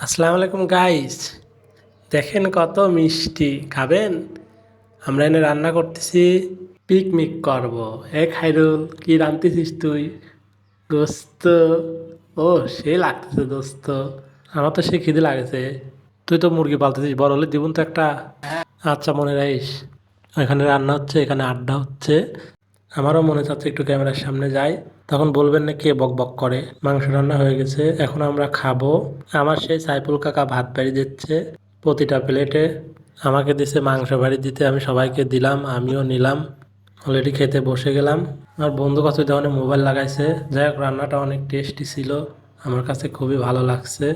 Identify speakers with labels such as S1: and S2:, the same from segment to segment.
S1: আসসালামু আলাইকুম গাইস দেখেন কত মিষ্টি। খাবেন? আমরা এনে রান্না করতেছি পিকনিক করব। এ খাইরুল, কি রাঁধতেছিস তুই? দোস্ত। ও, সে লাগতেছে, দোস্ত। আমার তো সে খিদে লাগেছে। তুই তো মুরগি পালতেছিস, বড় হলে দিবুন তো একটা। আচ্ছা মনে রাখিস। এখানে রান্না হচ্ছে, এখানে আড্ডা হচ্ছে। আমারও মনে চাচ্ছে একটু ক্যামেরার সামনে যাই। তখন বলবেন না কে বক বক করে। মাংস রান্না হয়ে গেছে, এখন আমরা খাব। আমার সেই সাইফুল কাকা ভাত বাড়ি দিচ্ছে প্রতিটা প্লেটে। আমাকে দিছে মাংস বাড়ি দিতে আমি সবাইকে দিলাম, আমিও নিলাম। অলরেডি খেতে বসে গেলাম। আমার বন্ধু কাছে তখন মোবাইল লাগাইছে। যাই হোক, রান্নাটা অনেক টেস্টি ছিল। আমার কাছে খুবই ভালো লাগছে।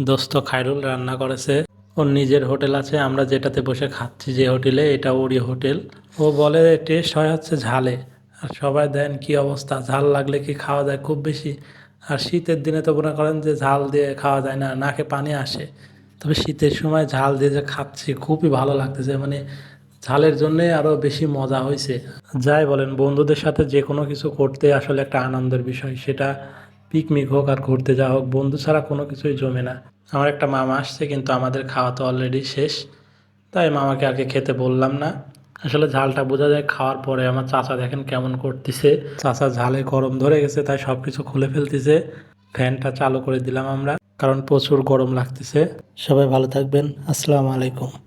S1: দোস্ত খায়রুল রান্না করেছে। ওর নিজের হোটেল আছে, আমরা যেটাতে বসে খাচ্ছি যে হোটেলে, এটা ওরই হোটেল। ও বলে, টেস্ট হয় হচ্ছে ঝালে। আর সবাই দেন, কি অবস্থা? ঝাল লাগলে কি খাওয়া যায় খুব বেশি? আর শীতের দিনে তো মনে করেন যে ঝাল দিয়ে খাওয়া যায় না নাকে পানি আসে। তবে শীতের সময় ঝাল দিয়ে যে খাচ্ছি, খুবই ভালো লাগতেছে। মানে ঝালের জন্যে আরও বেশি মজা হয়েছে যাই বলেন, বন্ধুদের সাথে যে কোনো কিছু করতে আসলে একটা আনন্দের বিষয়। সেটা পিকনিক হোক আর ঘুরতে যাওয়া হোক, বন্ধু ছাড়া কোনো কিছুই জমে না। আমার একটা মামা আসছে, কিন্তু আমাদের খাওয়া তো অলরেডি শেষ। তাই মামাকে আগে খেতে বললাম না। আসলে ঝালটা বোঝা যায়, খাওয়ার পরে আমার চাচা দেখেন কেমন করতেছে। চাচা ঝালে গরম ধরে গেছে, তাই সব কিছু খুলে ফেলতেছে। ফ্যানটা চালু করে দিলাম আমরা, কারণ প্রচুর গরম লাগতেছে। সবাই ভালো থাকবেন, আসসালামু আলাইকুম।